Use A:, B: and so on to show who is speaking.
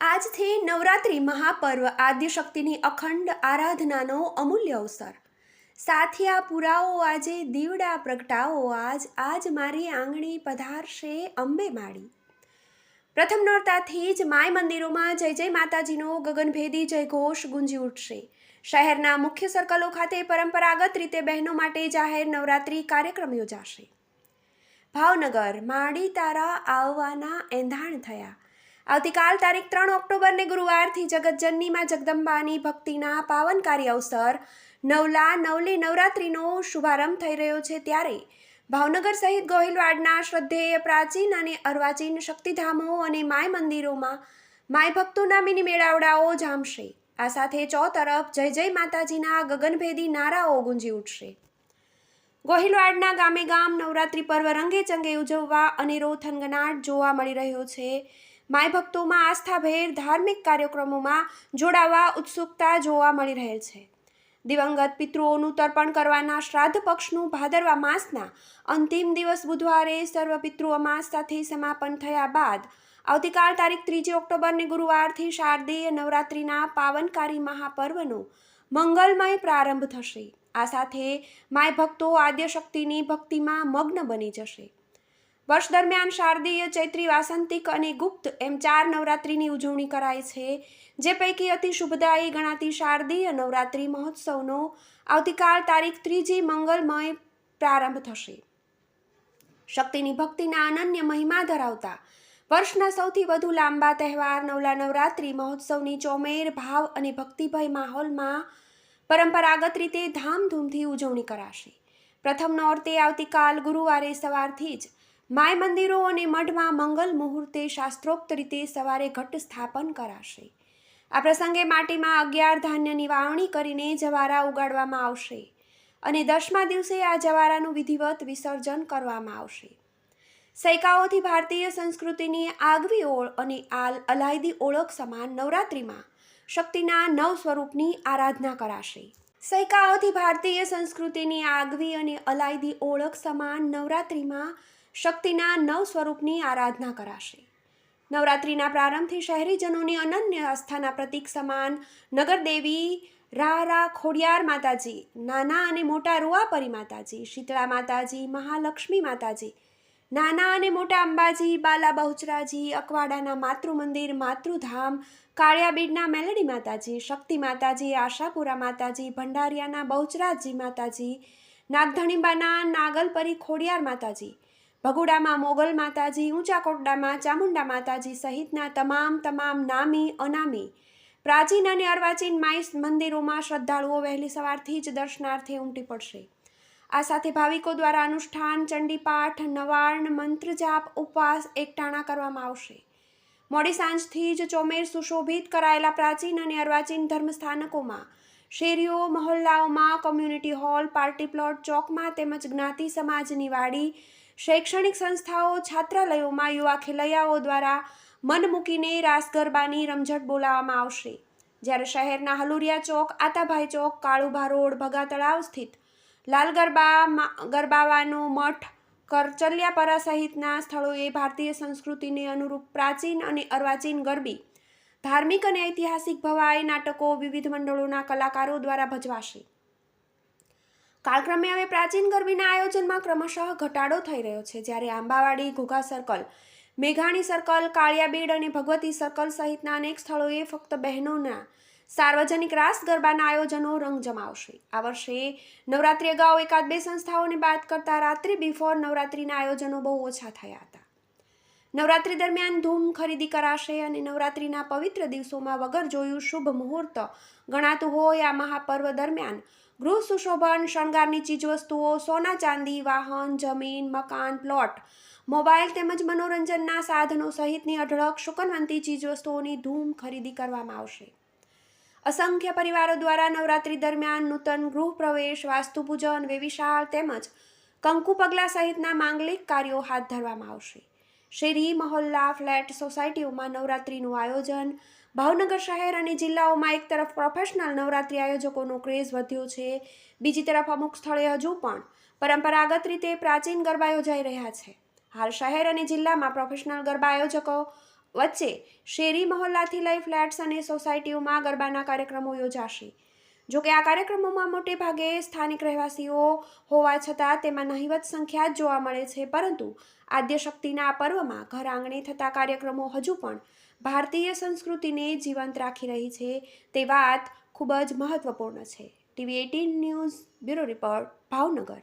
A: આજથી નવરાત્રિ મહાપર્વ આદ્યશક્તિની અખંડ આરાધનાનો અમૂલ્ય અવસર. સાથિયા પુરાવો આજે, દીવડા પ્રગટાવો આજ આજ મારી આંગણી પધારશે અંબે માળી. પ્રથમ નોરતાથી જ માય મંદિરોમાં જય જય માતાજીનો ગગનભેદી જય ઘોષ ગુંજી ઉઠશે. શહેરના મુખ્ય સર્કલો ખાતે પરંપરાગત રીતે બહેનો માટે જાહેર નવરાત્રિ કાર્યક્રમ યોજાશે. ભાવનગર માડી તારા આવવાના એંધાણ થયા. આવતીકાલ તારીખ ત્રણ ઓક્ટોબરને ગુરુવારથી જગતજનનીમાં જગદંબાની ભક્તિના પાવનકારી અવસર. નવલા, નવલી, નવરાત્રિનો શુભારંભ થઈ રહ્યો છે ત્યારે ભાવનગર સહિત ગોહિલવાડના શ્રદ્ધેય પ્રાચીન અને અર્વાચીન શક્તિધામો અને માય મંદિરોમાં માય ભક્તોના મિની મેળાવડાઓ જામશે. આ સાથે ચોતરફ જય જય માતાજીના ગગનભેદી નારાઓ ગુંજી ઉઠશે. ગોહિલવાડના ગામે ગામ નવરાત્રિ પર્વ રંગે ચંગે ઉજવવા અનેરો થનગનાટ જોવા મળી રહ્યો છે. માય ભક્તોમાં આસ્થાભેર ધાર્મિક કાર્યક્રમોમાં જોડાવા ઉત્સુકતા જોવા મળી રહેલ છે. દિવંગત પિતૃઓનું તર્પણ કરવાના શ્રાદ્ધ પક્ષનું ભાદરવા માસના અંતિમ દિવસ બુધવારે સર્વ પિતૃ અમાસ સાથે સમાપન થયા બાદ આવતીકાલ તારીખ ત્રીજી ઓક્ટોબરને ગુરુવારથી શારદીય નવરાત્રિના પાવનકારી મહાપર્વનો મંગલમય પ્રારંભ થશે. આ સાથે માય ભક્તો આદ્યશક્તિની ભક્તિમાં મગ્ન બની જશે. વર્ષ દરમિયાન શારદીય, ચૈત્રી, વાસંતિક અને ગુપ્ત એમ ચાર નવરાત્રિની ઉજવણી કરાય છે. જે પૈકી અતિ શુભદાયી ગણાતી શારદીય નવરાત્રિ મહોત્સવનો આવતીકાલ તારીખ ત્રીજી મંગલમય પ્રારંભ થશે. શક્તિની ભક્તિના અનન્ય મહિમા ધરાવતા વર્ષના સૌથી વધુ લાંબા તહેવાર નવલા નવરાત્રિ મહોત્સવની ચોમેર, ભાવ અને ભક્તિભય માહોલમાં પરંપરાગત રીતે ધામધૂમથી ઉજવણી કરાશે. પ્રથમ નોરતે આવતીકાલ ગુરુવારે સવારથી જ માય મંદિરો અને મઠમાં મંગલ મુહૂર્તે શાસ્ત્રોક્ત રીતે સવારે ઘટ સ્થાપન કરાશે. આ પ્રસંગે માટીમાં અગિયાર ધાન્યની વાવણી કરીને જવારા ઉગાડવામાં આવશે અને દસમા દિવસે આ જવારાનું વિધિવત વિસર્જન કરવામાં આવશે. સૈકાઓથી ભારતીય સંસ્કૃતિની આગવી ઓળ અને આલ અલાયદી ઓળખ સમાન નવરાત્રિમાં શક્તિના નવ સ્વરૂપની આરાધના કરાશે. સૈકાઓથી ભારતીય સંસ્કૃતિની આગવી અને અલાયદી ઓળખ સમાન નવરાત્રિમાં શક્તિના નવ સ્વરૂપની આરાધના કરાશે. નવરાત્રિના પ્રારંભથી શહેરીજનોની અનન્ય આસ્થાના પ્રતીક સમાન નગરદેવી રારા ખોડિયાર માતાજી, નાના અને મોટા રૂઆપરી માતાજી, શીતળા માતાજી, મહાલક્ષ્મી માતાજી, નાના અને મોટા અંબાજી, બાલા બહુચરાજી, અકવાડાના માતૃ મંદિર માતૃધામ, કાળિયાબીડના મેલડી માતાજી, શક્તિ માતાજી, આશાપુરા માતાજી, ભંડારિયાના બહુચરાજી માતાજી, નાગધણીબાના નાગલપરી ખોડિયાર માતાજી ભગુડામાં મોગલ માતાજી ઊંચા કોટડામાં ચામુંડા માતાજી સહિતના તમામ તમામ નામી, અનામી, પ્રાચીન અને અર્વાચીન માઈ મંદિરોમાં શ્રદ્ધાળુઓ વહેલી સવારથી જ દર્શનાર્થે ઉમટી પડશે. આ સાથે ભાવિકો દ્વારા અનુષ્ઠાન, ચંડીપાઠ, નવાર્ણ મંત્ર જાપ ઉપવાસ એકટાણા કરવામાં આવશે. મોડી સાંજથી જ ચોમેર સુશોભિત કરાયેલા પ્રાચીન અને અર્વાચીન ધર્મસ્થાનકોમાં શેરીઓ, મહોલ્લાઓમાં કોમ્યુનિટી હોલ પાર્ટી પ્લોટ ચોકમાં તેમજ જ્ઞાતિ સમાજની વાડી, શૈક્ષણિક સંસ્થાઓ, છાત્રાલયોમાં યુવા ખેલૈયાઓ દ્વારા મન મૂકીને રાસ ગરબાની રમઝટ બોલાવવામાં આવશે. જ્યારે શહેરના હલુરિયા ચોક, આતાભાઈ ચોક, કાળુભા રોડ, ભગા તળાવ સ્થિત લાલ ગરબા ગરબાવાનો મઠ, કરચલિયાપરા સહિતના સ્થળોએ ભારતીય સંસ્કૃતિને અનુરૂપ પ્રાચીન અને અર્વાચીન ગરબી ધાર્મિક અને ઐતિહાસિક ભવાઈ નાટકો વિવિધ મંડળોના કલાકારો દ્વારા ભજવાશે. કાળક્રમે હવે પ્રાચીન ગરબીના આયોજનમાં ક્રમશઃ ઘટાડો થઈ રહ્યો છે. જ્યારે આંબાવાડી, ઘોઘા સર્કલ, મેઘાણી સર્કલ, કાળિયાબેડ અને ભગવતી સર્કલ સહિતના અનેક સ્થળોએ ફક્ત બહેનોના સાર્વજનિક રાસ ગરબાના આયોજનો રંગ જમાવશે. આ વર્ષે નવરાત્રી અગાઉ એકાદ બે સંસ્થાઓને બાદ કરતા રાત્રિ બિફોર નવરાત્રિના આયોજનો બહુ ઓછા થયા હતા. નવરાત્રિ દરમિયાન ધૂમ ખરીદી કરાશે અને નવરાત્રિના પવિત્ર દિવસોમાં વગર જોયું શુભ મુહૂર્ત ગણાતું હોય આ મહાપર્વ દરમિયાન. ગૃહ સુશોભન, શણગારની ચીજવસ્તુઓ, સોના ચાંદી, વાહન, જમીન, મકાન, પ્લોટ, મોબાઈલ તેમજ મનોરંજનના સાધનો સહિતની અઢળક શુકનવંતી ચીજવસ્તુઓની ધૂમ ખરીદી કરવામાં આવશે. અસંખ્ય પરિવારો દ્વારા નવરાત્રિ દરમિયાન નૂતન ગૃહ પ્રવેશ, વાસ્તુપૂજન, વેવિશાળ તેમજ કંકુ પગલા સહિતના માંગલિક કાર્યો હાથ ધરવામાં આવશે. શેરી, મહોલ્લા, ફ્લેટ સોસાયટીઓમાં નવરાત્રિનું આયોજન. ભાવનગર શહેર અને જિલ્લાઓમાં એક તરફ પ્રોફેશનલ નવરાત્રિ આયોજકોનો ક્રેઝ વધ્યો છે. બીજી તરફ અમુક સ્થળે હજુ પણ પરંપરાગત રીતે પ્રાચીન ગરબા યોજાઈ રહ્યા છે. હાલ શહેર અને જિલ્લામાં પ્રોફેશનલ ગરબા આયોજકો વચ્ચે શેરી, મહોલ્લાથી લઈ ફ્લેટ્સ અને સોસાયટીઓમાં ગરબાના કાર્યક્રમો યોજાશે. જોકે આ કાર્યક્રમોમાં મોટે ભાગે સ્થાનિક રહેવાસીઓ હોવા છતાં તેમાં નહિવત સંખ્યા જોવા મળે છે, પરંતુ આદ્યશક્તિના આ પર્વમાં ઘર આંગણે થતા કાર્યક્રમો હજુ પણ ભારતીય સંસ્કૃતિને જીવંત રાખી રહી છે, તે વાત ખૂબ જ મહત્વપૂર્ણ છે. TV eighteen news bureau report, Bhavnagar.